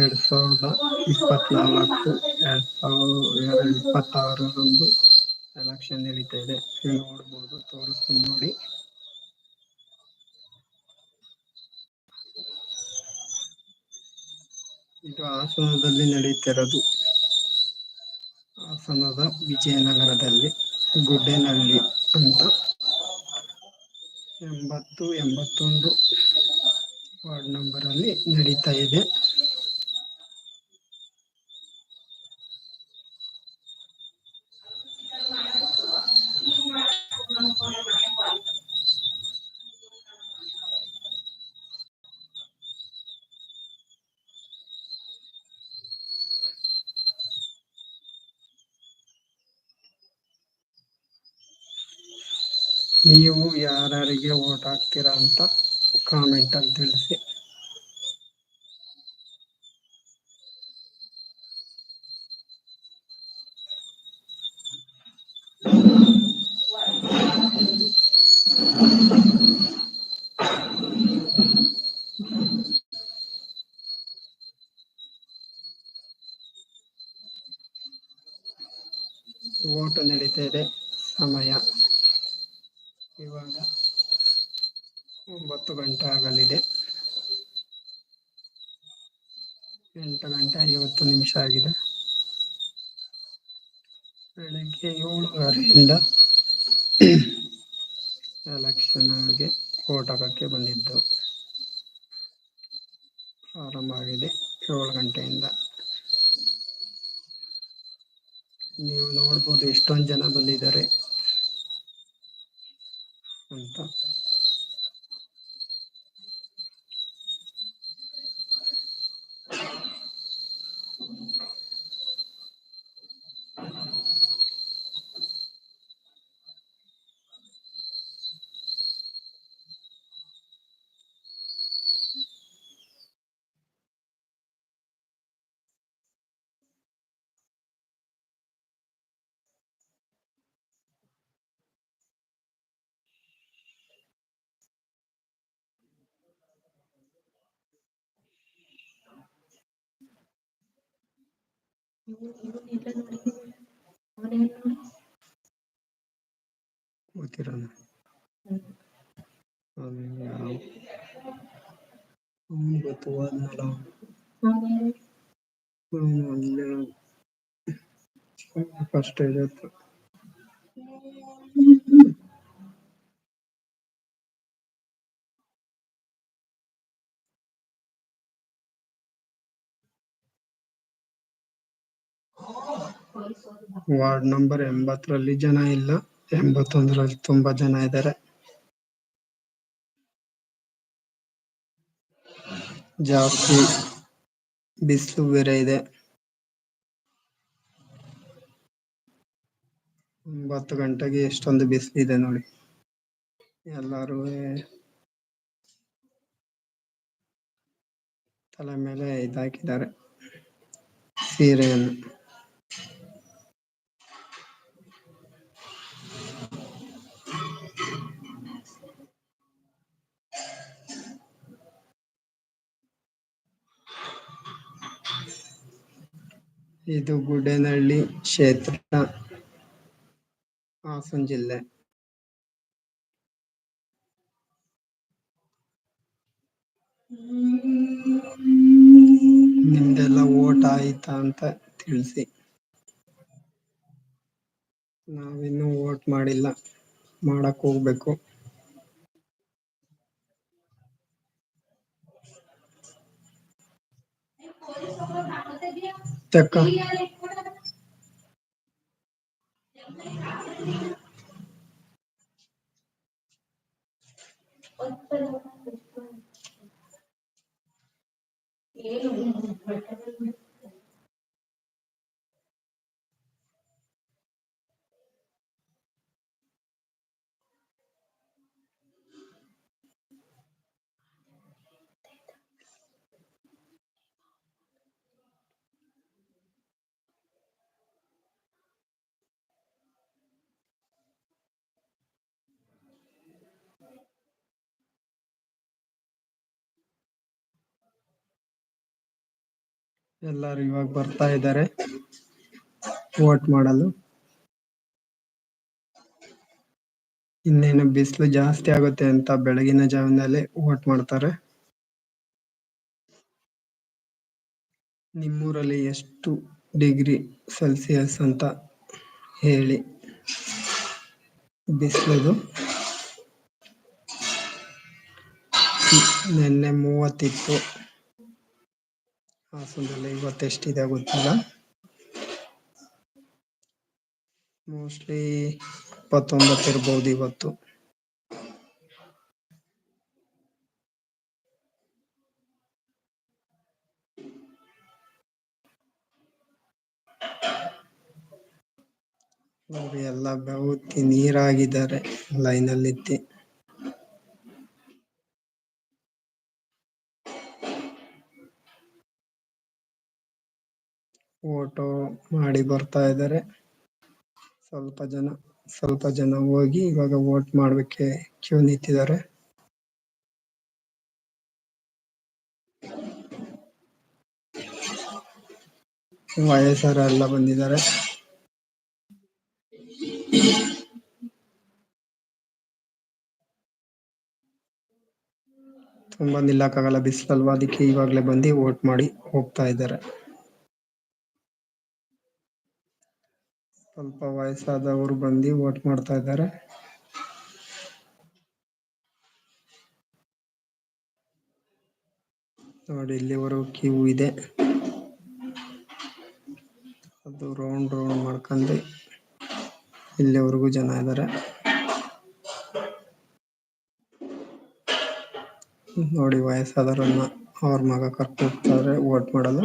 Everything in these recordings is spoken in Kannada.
ಎರಡ್ ಸಾವಿರದ ಇಪ್ಪತ್ನಾಲ್ಕು, ಎರಡ್ ಸಾವಿರದ ಇಪ್ಪತ್ತಾರರಂದು ಎಲೆಕ್ಷನ್ ನಡೀತಾ ಇದೆ. ನೀವು ನೋಡ್ಬೋದು, ತೋರಿಸ್ತೀನಿ ನೋಡಿ. ಇದು ಹಾಸನದಲ್ಲಿ ನಡೀತಿರೋದು. ಹಾಸನದ ವಿಜಯನಗರದಲ್ಲಿ, ಗುಡ್ಡೇನಹಳ್ಳಿ ಅಂತ. ಎಂಬತ್ತು, ಎಂಬತ್ತೊಂದು ವಾರ್ಡ್ ನಂಬರ್ ಅಲ್ಲಿ ನಡೀತಾ ಇದೆ. ನೀವು ಯಾರ್ಯಾರಿಗೆ ಓಟ್ ಹಾಕ್ತೀರಾ ಅಂತ ಕಾಮೆಂಟ್ ಅಲ್ಲಿ ತಿಳಿಸಿ. ಓಟ ನಡೀತಾ ಇದೆ. ಸಮಯ ಇವಾಗ ಒಂಬತ್ತು ಗಂಟೆ ಆಗಲಿದೆ. ಎಂಟು ಗಂಟೆ ಐವತ್ತು ನಿಮಿಷ ಆಗಿದೆ. ಬೆಳಗ್ಗೆ ಏಳುವರೆಯಿಂದ ಎಲೆಕ್ಷನ್ಗೆ ವೋಟ್ ಹಾಕೋಕ್ಕೆ ಬಂದಿದ್ದು. ಪ್ರಾರಂಭ ಆಗಿದೆ ಏಳು ಗಂಟೆಯಿಂದ. ನೀವು ನೋಡ್ಬೋದು ಎಷ್ಟೊಂದು ಜನ ಬಂದಿದ್ದಾರೆ. ಗೊತ್ತಿರೋಣ ಅವ್ನು ಯಾವ ಅವ್ನು ಗೊತ್ತು ಹೋದ್ನಲ್ಲ ಅವ್ನು ಅಲ್ಲೇ ಫಸ್ಟ್ ಇರುತ್ತೆ ವಾರ್ಡ್ ನಂಬರ್ ಎಂಬತ್ತರಲ್ಲಿ ಜನ ಇಲ್ಲ, ಎಂಬತ್ತೊಂದರಲ್ಲಿ ತುಂಬಾ ಜನ ಇದ್ದಾರೆ. ಜಾಸ್ತಿ ಬಿಸಿಲು ಬೇರೆ ಇದೆ. ಒಂಬತ್ತು ಗಂಟೆಗೆ ಎಷ್ಟೊಂದು ಬಿಸಿಲು ಇದೆ ನೋಡಿ. ಎಲ್ಲರೂ ತಲೆ ಮೇಲೆ ಇದಾಕಿದ್ದಾರೆ. ಸೀರೆಯನ್ನು. ಇದು ಗುಡ್ಡೇನಹಳ್ಳಿ ಕ್ಷೇತ್ರ, ಹಾಸನ ಜಿಲ್ಲೆ. ನಿಮ್ದೆಲ್ಲ ಓಟ್ ಆಯ್ತಾ ಅಂತ ತಿಳಿಸಿ. ನಾವಿನ್ನೂ ಓಟ್ ಮಾಡಿಲ್ಲ, ಮಾಡಕ್ ಹೋಗ್ಬೇಕು. तक का। ये लोग ಎಲ್ಲರೂ ಇವಾಗ ಬರ್ತಾ ಇದ್ದಾರೆ. ವೋಟ್ ಮಾಡಲು. ಇನ್ನೇನು ಬಿಸಿಲು ಜಾಸ್ತಿ ಆಗುತ್ತೆ ಅಂತ ಬೆಳಗಿನ ಜಾವದಲ್ಲಿ ವೋಟ್ ಮಾಡ್ತಾರೆ. ನಿಮ್ಮೂರಲ್ಲಿ ಎಷ್ಟು ಡಿಗ್ರಿ ಸೆಲ್ಸಿಯಸ್ ಅಂತ ಹೇಳಿ. ಬಿಸಿಲದು. ನಿನ್ನೆ ಮೂವತ್ತಿತ್ತು ಹಾಸನದಲ್ಲಿ ಇವತ್ತೆಷ್ಟಿದೆ ಗೊತ್ತಿಲ್ಲ. ಮೋಸ್ಟ್ಲಿ ಇಪ್ಪತ್ತೊಂಬತ್ತು ಇರ್ಬೋದು ಇವತ್ತು. ನೋಡಿ ಎಲ್ಲ ಬೆವತ್ತಿ ನೀರಾಗಿದ್ದಾರೆ ಲೈನಲ್ಲಿ ನಿಂತಿ ಫೋಟೋ ಮಾಡಿ ಬರ್ತಾ ಇದ್ದಾರೆ. ಸ್ವಲ್ಪ ಜನ ಸ್ವಲ್ಪ ಜನ ಹೋಗಿ ಇವಾಗ ವೋಟ್ ಮಾಡ್ಲಿಕ್ಕೆ ಕ್ಯೂ ನಿಂತಿದ್ದಾರೆ. ವಯಸ್ಸರು ಎಲ್ಲ ಬಂದಿದ್ದಾರೆ. ತುಂಬಾ ನಿಲ್ಲಕ್ಕಾಗಲ್ಲ, ಬಿಸಿಲಲ್ವಾ? ಅದಕ್ಕೆ ಇವಾಗ್ಲೇ ಬಂದು ವೋಟ್ ಮಾಡಿ ಹೋಗ್ತಾ ಇದ್ದಾರೆ. ಸ್ವಲ್ಪ ವಯಸ್ಸಾದವರು ಬಂದಿ ವೋಟ್ ಮಾಡ್ತಾ ಇದ್ದಾರೆ. ನೋಡಿ, ಇಲ್ಲಿವರೆಗೂ ಕ್ಯೂ ಇದೆ. ಅದು ರೌಂಡ್ ರೌಂಡ್ ಮಾಡ್ಕೊಂಡು ಇಲ್ಲಿವರೆಗೂ ಜನ ಇದ್ದಾರೆ. ನೋಡಿ, ವಯಸ್ಸಾದವರನ್ನ ಅವ್ರ ಮಗ ಕರ್ಕೊಂಡು ಹೋಗ್ತಾರೆ ವೋಟ್ ಮಾಡಲು.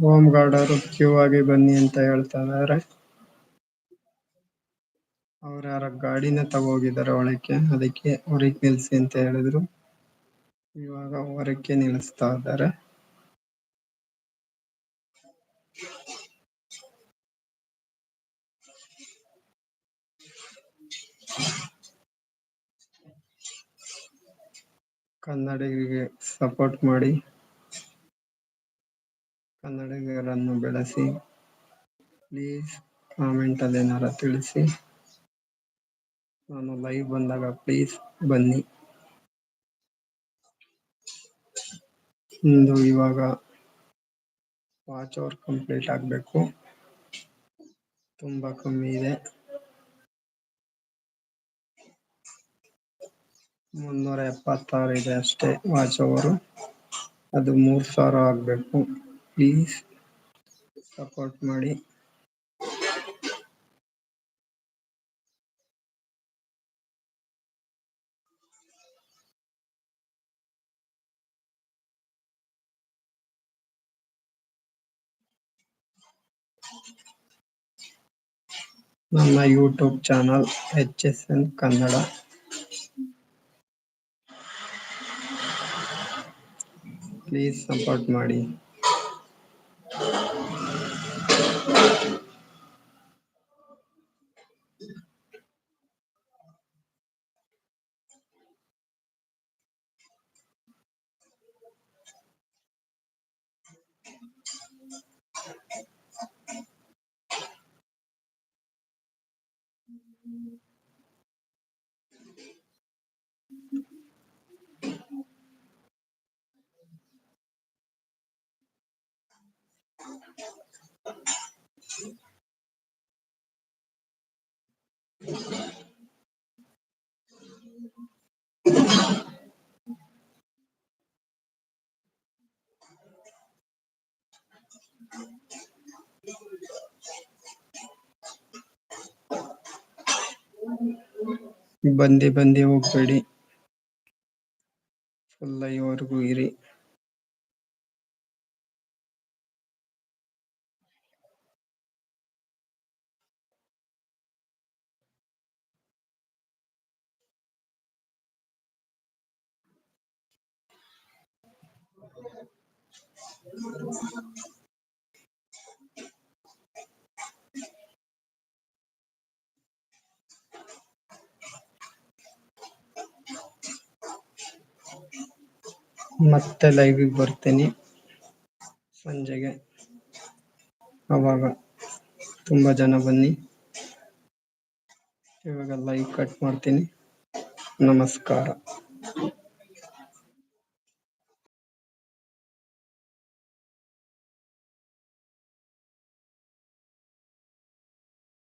ಹೋಮ್ ಗಾರ್ಡ್ ಅವರು ಕ್ಯೂ ಆಗಿ ಬನ್ನಿ ಅಂತ ಹೇಳ್ತಾ ಇದ್ದಾರೆ ಅವ್ರು ಯಾರೋ ಗಾಡಿನ ತಗೋಗಿದ್ದಾರೆ ಒಳಕ್ಕೆ, ಅದಕ್ಕೆ ಹೊರಗೆ ನಿಲ್ಸಿ ಅಂತ ಹೇಳಿದ್ರು. ಇವಾಗ ಹೊರಕ್ಕೆ ನಿಲ್ಲಿಸ್ತಾ ಇದ್ದಾರೆ. ಕನ್ನಡಿಗರಿಗೆ ಸಪೋರ್ಟ್ ಮಾಡಿ. ಕನ್ನಡಿಗರನ್ನು ಬೆಳೆಸಿ ಪ್ಲೀಸ್ ಕಾಮೆಂಟ್ ಅಲ್ಲಿ ಏನಾರ ತಿಳಿಸಿ. ನಾನು ಲೈವ್ ಬಂದಾಗ ಪ್ಲೀಸ್ ಬನ್ನಿ. ಇಂದು ಇವಾಗ ವಾಚ್ ಅವರ್ ಕಂಪ್ಲೀಟ್ ಆಗಬೇಕು. ತುಂಬಾ ಕಮ್ಮಿ ಇದೆ. ಮುನ್ನೂರ ಎಪ್ಪತ್ತಾರು ಇದೆ ಅಷ್ಟೇ ವಾಚ್ ಅವರು ಅದು ಮೂರ್ ಸಾವಿರ ಆಗಬೇಕು. ಪ್ಲೀಸ್ ಸಪೋರ್ಟ್ ಮಾಡಿ. ನನ್ನ YouTube channel H S N Kannada please support ಮಾಡಿ. ಬಂದೆ ಬಂದೆ ಹೋಗ್ಬೇಡಿ ಫುಲ್ ಲೈವ್ವರೆಗೂ ಇರಿ ಮತ್ತೆ ಲೈವ್ಗೆ ಬರ್ತೀನಿ ಸಂಜೆಗೆ. ಅವಾಗ ತುಂಬಾ ಜನ ಬನ್ನಿ. ಇವಾಗ ಲೈವ್ ಕಟ್ ಮಾಡ್ತೀನಿ. ನಮಸ್ಕಾರ.